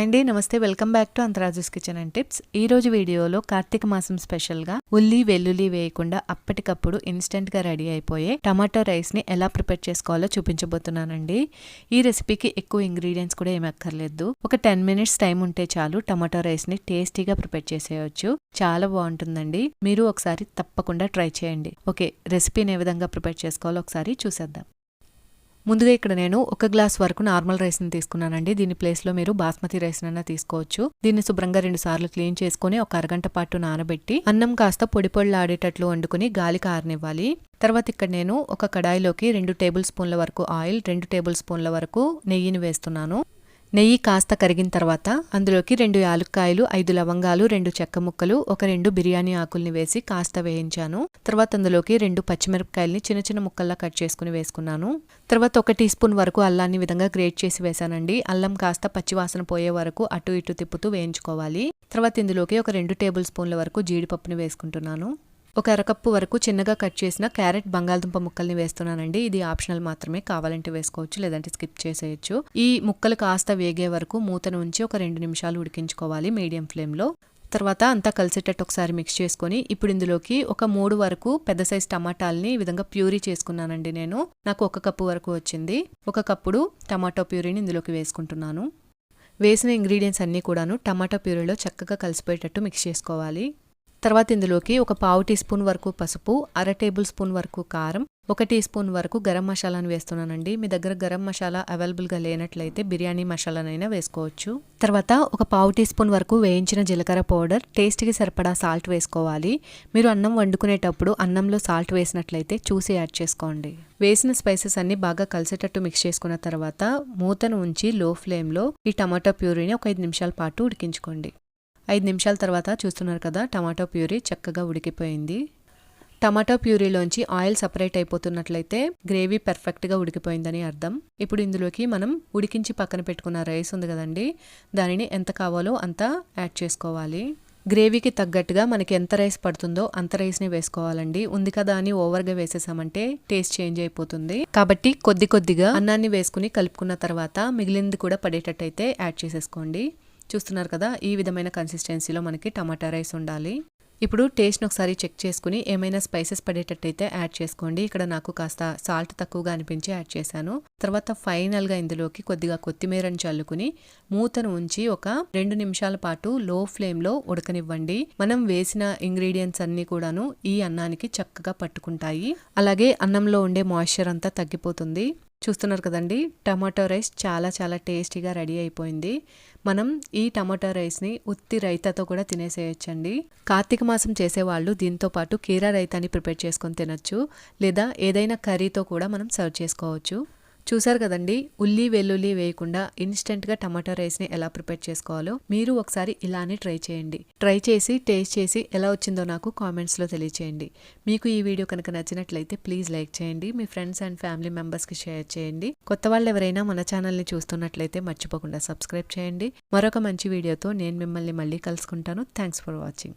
Hi అండి. నమస్తే welcome back to Antharaju's kitchen and tips. ఈ రోజు వీడియోలో కార్తీక మాసం స్పెషల్గా ఉల్లి వెల్లుల్లి వేయకుండా అప్పటికప్పుడు ఇన్స్టెంట్గా రెడీ అయిపోయే టమాటో రైస్ని ఎలా ప్రిపేర్ చేసుకోవాలో చూపించబోతున్నానండి. ఈ రెసిపీకి ఎక్కువ ఇంగ్రీడియంట్స్ కూడా ఏమి అక్కర్లేదు. ఒక టెన్ మినిట్స్ టైం ఉంటే చాలు టమాటో రైస్ని టేస్టీగా ప్రిపేర్ చేసేయచ్చు. చాలా బాగుంటుందండి. మీరు ఒకసారి తప్పకుండా ట్రై చేయండి. ఓకే రెసిపీని ఏ విధంగా ప్రిపేర్ చేసుకోవాలో ఒకసారి చూసేద్దాం. ముందుగా ఇక్కడ నేను ఒక గ్లాస్ వరకు నార్మల్ రైస్ని తీసుకున్నానండి. దీని ప్లేస్లో మీరు బాస్మతి రైస్ అయినా తీసుకోవచ్చు. దీన్ని శుభ్రంగా రెండు సార్లు క్లీన్ చేసుకుని ఒక అరగంట పాటు నానబెట్టి అన్నం కాస్త పొడి ఆడేటట్లు వండుకుని గాలి కారనివ్వాలి తర్వాత ఇక్కడ నేను ఒక కడాయిలోకి రెండు టేబుల్ స్పూన్ల వరకు ఆయిల్ రెండు టేబుల్ స్పూన్ల వరకు నెయ్యిని వేస్తున్నాను. నెయ్యి కాస్త కరిగిన తర్వాత అందులోకి రెండు యాలుక్కాయలు ఐదు లవంగాలు రెండు చెక్క ముక్కలు ఒక రెండు బిర్యానీ ఆకుల్ని వేసి కాస్త వేయించాను. తర్వాత అందులోకి రెండు పచ్చిమిరపకాయల్ని చిన్న చిన్న ముక్కల్లా కట్ చేసుకుని వేసుకున్నాను. తర్వాత ఒక టీ స్పూన్ వరకు అల్లాన్ని విధంగా గ్రేట్ చేసి వేశానండి. అల్లం కాస్త పచ్చివాసన పోయే వరకు అటు ఇటు తిప్పుతూ వేయించుకోవాలి. తర్వాత ఇందులోకి ఒక రెండు టేబుల్ స్పూన్ల వరకు జీడిపప్పుని వేసుకుంటున్నాను. ఒక అరకప్పు వరకు చిన్నగా కట్ చేసిన క్యారెట్ బంగాళదుంప ముక్కల్ని వేస్తున్నానండి. ఇది ఆప్షనల్ మాత్రమే. కావాలంటే వేసుకోవచ్చు లేదంటే స్కిప్ చేసేయచ్చు. ఈ ముక్కలు కాస్త వేగే వరకు మూతను ఉంచి ఒక రెండు నిమిషాలు ఉడికించుకోవాలి మీడియం ఫ్లేమ్లో. తర్వాత అంతా కలిసేటట్టు ఒకసారి మిక్స్ చేసుకొని ఇప్పుడు ఇందులోకి ఒక మూడు వరకు పెద్ద సైజ్ టమాటాలని ఈ విధంగా ప్యూరీ చేసుకున్నానండి నేను. నాకు ఒక కప్పు వరకు వచ్చింది. ఒక కప్పుడు టమాటో ప్యూరీని ఇందులోకి వేసుకుంటున్నాను. వేసిన ఇంగ్రీడియంట్స్ అన్నీ కూడాను టమాటో ప్యూరీలో చక్కగా కలిసిపోయేటట్టు మిక్స్ చేసుకోవాలి. తర్వాత ఇందులోకి ఒక పావు టీ స్పూన్ వరకు పసుపు అర టేబుల్ స్పూన్ వరకు కారం ఒక టీ స్పూన్ వరకు గరం మసాలాను వేస్తున్నానండి. మీ దగ్గర గరం మసాలా అవైలబుల్గా లేనట్లయితే బిర్యానీ మసాలానైనా వేసుకోవచ్చు. తర్వాత ఒక పావు టీ స్పూన్ వరకు వేయించిన జీలకర్ర పౌడర్ టేస్ట్కి సరిపడా సాల్ట్ వేసుకోవాలి. మీరు అన్నం వండుకునేటప్పుడు అన్నంలో సాల్ట్ వేసినట్లయితే చూసి యాడ్ చేసుకోండి. వేసిన స్పైసెస్ అన్ని బాగా కలిసేటట్టు మిక్స్ చేసుకున్న తర్వాత మూతను ఉంచి లో ఫ్లేమ్లో ఈ టమాటో ప్యూరీని ఒక ఐదు నిమిషాల పాటు ఉడికించుకోండి. ఐదు నిమిషాల తర్వాత చూస్తున్నారు కదా టమాటో ప్యూరీ చక్కగా ఉడికిపోయింది. టమాటో ప్యూరీలోంచి ఆయిల్ సపరేట్ అయిపోతున్నట్లయితే గ్రేవీ పర్ఫెక్ట్గా ఉడికిపోయిందని అర్థం. ఇప్పుడు ఇందులోకి మనం ఉడికించి పక్కన పెట్టుకున్న రైస్ ఉంది కదండి దానిని ఎంత కావాలో అంత యాడ్ చేసుకోవాలి. గ్రేవీకి తగ్గట్టుగా మనకి ఎంత రైస్ పడుతుందో అంత రైస్ని వేసుకోవాలండి. ఉంది కదా అని ఓవర్గా వేసేసామంటే టేస్ట్ చేంజ్ అయిపోతుంది. కాబట్టి కొద్ది కొద్దిగా అన్నాన్ని వేసుకుని కలుపుకున్న తర్వాత మిగిలింది కూడా పడేటట్టయితే యాడ్ చేసేసుకోండి. చూస్తున్నారు కదా ఈ విధమైన కన్సిస్టెన్సీలో మనకి టమాటా రైస్ ఉండాలి. ఇప్పుడు టేస్ట్ని ఒకసారి చెక్ చేసుకుని ఏమైనా స్పైసెస్ పడేటట్టయితే యాడ్ చేసుకోండి. ఇక్కడ నాకు కాస్త సాల్ట్ తక్కువగా అనిపించి యాడ్ చేశాను. తర్వాత ఫైనల్గా ఇందులోకి కొద్దిగా కొత్తిమీరని చల్లుకుని మూతను ఉంచి ఒక రెండు నిమిషాల పాటు లో ఫ్లేమ్లో ఉడకనివ్వండి. మనం వేసిన ఇంగ్రీడియంట్స్ అన్నీ కూడాను ఈ అన్నానికి చక్కగా పట్టుకుంటాయి. అలాగే అన్నంలో ఉండే మాయిశ్చర్ అంతా తగ్గిపోతుంది. చూస్తున్నారు కదండి టమాటో రైస్ చాలా చాలా టేస్టీగా రెడీ అయిపోయింది. మనం ఈ టమాటో రైస్ని ఉత్తి రైతాతో కూడా తినేసేయచ్చండి. కార్తీక మాసం చేసేవాళ్ళు దీంతో పాటు కీరా రైతాని ప్రిపేర్ చేసుకొని తినొచ్చు లేదా ఏదైనా కర్రీతో కూడా మనం సర్వ్ చేసుకోవచ్చు. చూసారు కదండి ఉల్లి వెల్లుల్లి వేయకుండా ఇన్స్టెంట్గా టమాటో రైస్ని ఎలా ప్రిపేర్ చేసుకోవాలో మీరు ఒకసారి ఇలానే ట్రై చేయండి. ట్రై చేసి టేస్ట్ చేసి ఎలా వచ్చిందో నాకు కామెంట్స్లో తెలియచేయండి. మీకు ఈ వీడియో కనుక నచ్చినట్లయితే ప్లీజ్ లైక్ చేయండి మీ ఫ్రెండ్స్ అండ్ ఫ్యామిలీ మెంబర్స్కి షేర్ చేయండి. కొత్త వాళ్ళు ఎవరైనా మన ఛానల్ని చూస్తున్నట్లయితే మర్చిపోకుండా సబ్స్క్రైబ్ చేయండి. మరొక మంచి వీడియోతో నేను మిమ్మల్ని మళ్ళీ కలుసుకుంటాను. Thanks for watching.